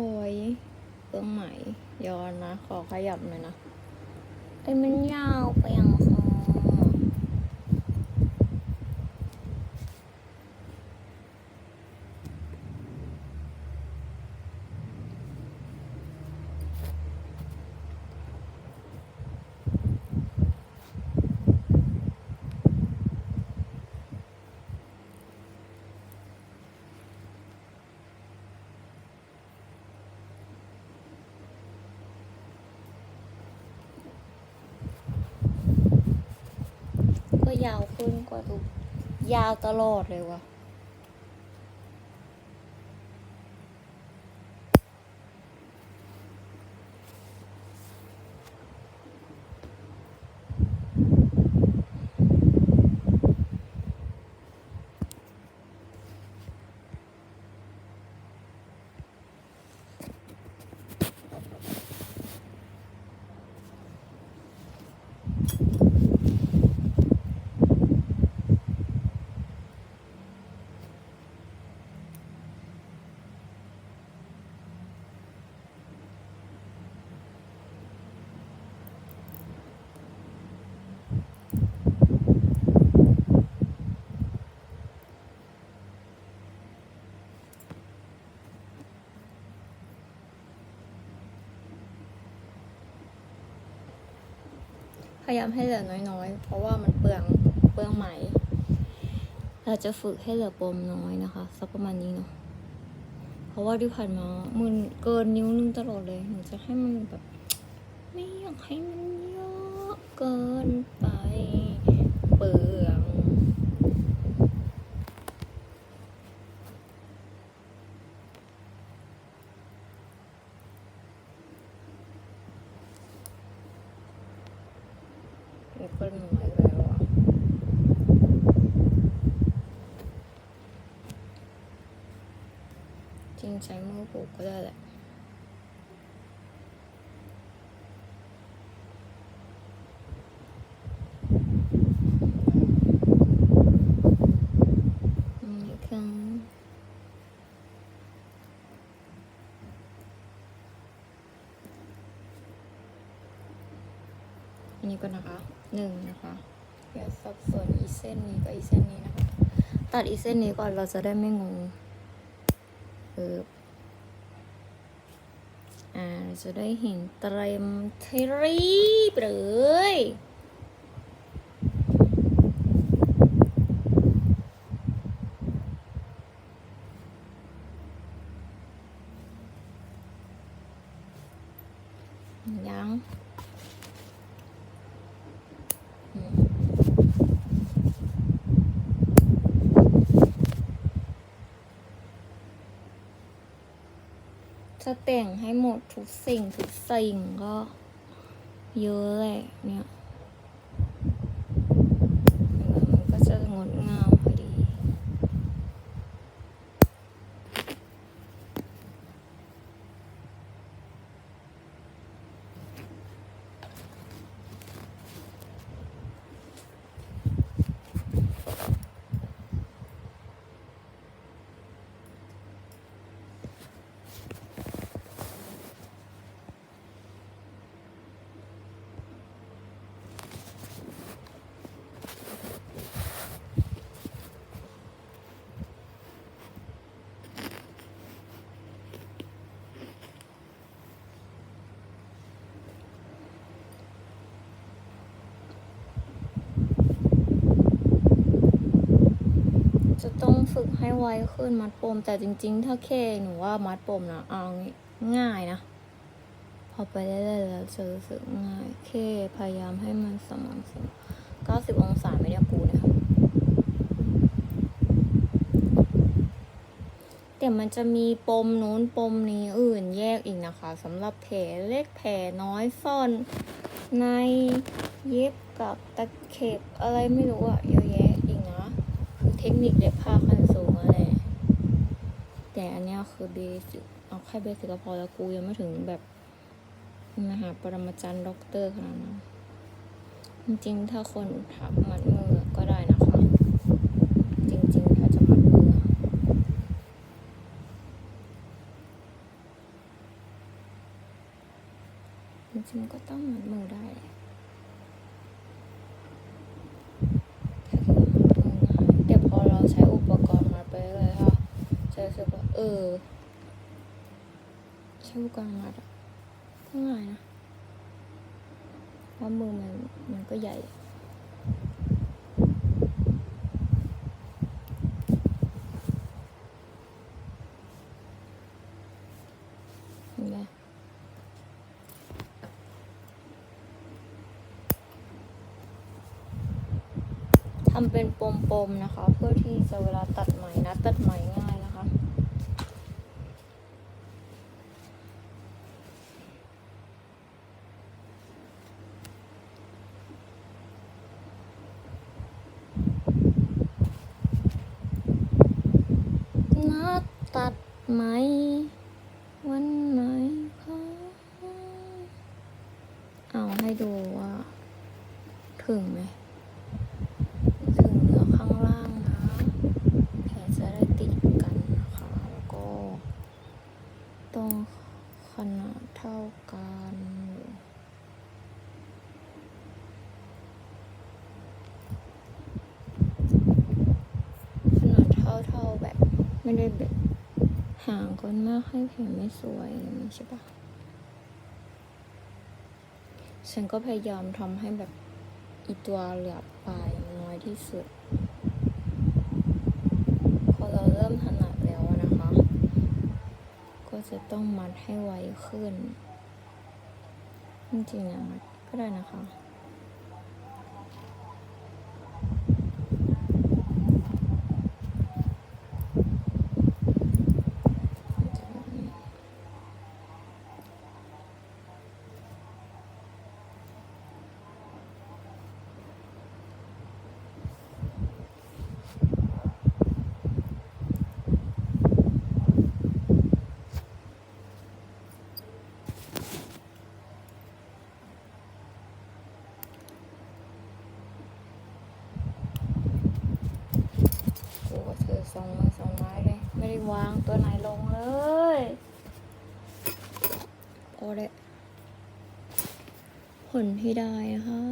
โอ้ยเครื่องหมายย้อนนะ ขอขยับหน่อยนะแต่มันยาวไปยังาวขึ้นกว่าทุก ยาวตลอดเลยวะ พยายามให้เหลือน้อยๆ เพราะว่ามันเปลืองเปลืองไหม เราจะฝึกให้เหลือปมน้อยนะคะสักประมาณนี้เนาะเพราะว่าที่ผ่านมามันเกินนิ้วนึงตลอดเลยหนูจะให้มันแบบ ไม่อยากให้มันเยอะเกินไป เปลือง แล้วก็น้อยแล้วอะจริงใช้มือปลูกก็ได้แหละ อืมค่ะ กันนี้ก็นะคะหนึ่งนะคะอย่าสับสนอีเส้นนี้กับอีเส้นนี้นะคะ ตัดอีเส้นนี้ก่อนเราจะได้ไม่งงเอออ่าเราจะได้เห็นเตรียมทรีไปเลย ยังอืม จะแต่งให้หมดทุกสิ่งทุกสิ่งก็เยอะแหละเนี่ยมันก็จะงดงามพอดี จะ ต้องฝึกให้ไวขึ้นมัดปม แต่จริง ๆ ถ้าเคหนูว่ามัดปมนะเอาง่ายนะ พอไปเรื่อยๆแล้วจะรู้สึกง่าย เคพยายามให้มันสม่ำเสมอ90 องศาไม่ได้ปูนะคะแต่มันจะมีปมนู้นปมนี้อื่นแยกอีกนะคะสำหรับแผลเล็กแผลน้อยซ่อน ในเย็บกับตะเข็บอะไรไม่รู้อะเยอะ คือเทคนิคเย็บผ้าขั้นสูงอะไร แต่อันนี้คือเบสิกเอาแค่เบสิกก็พอแล้วกูยังไม่ถึงแบบมหาปรมาจารย์ด็อกเตอร์ขนาดนั้นจริงๆ ถ้าคนถักมัดมือก็ได้นะคะ จริงๆ ถ้าจะมัดมือ จริงๆ ก็ต้องมัดมือได้แหละแต่พอเราใช้อุปกรณ์มัดไปเลยค่ะจะรู้สึกว่า เออใช้อุปกรณ์มัดก็ง่ายนะเพราะมือมันมันก็ใหญ่เห็นไหมทำเป็นปมๆนะคะ เพื่อที่จะเวลาตัดไหมนะ ตัดไหมง่ายนะคะ นัดตัดไหม วันไหนคะเอาให้ดูว่า ถึงไหมถึงเหลือข้างล่างนะแผลจะได้ติดกันนะคะแล้วก็ ตรงขนาดเท่ากันขนาดเท่าเท่าๆแบบไม่ได้แบบห่างกันมากให้แผลไม่สวยใช่ปะฉันก็พยายามทำให้แบบ อีตัวเหลือปลายน้อยที่สุด พอเราเริ่มถนัดแล้วนะคะ ก็จะต้องมัดให้ไวขึ้น จริงๆนะมัดก็ได้นะคะ โอ้เธอสองมือสองไม้เลย ได้วางตัวไหนลงเลยโอ้เดะผลที่ได้นะคะ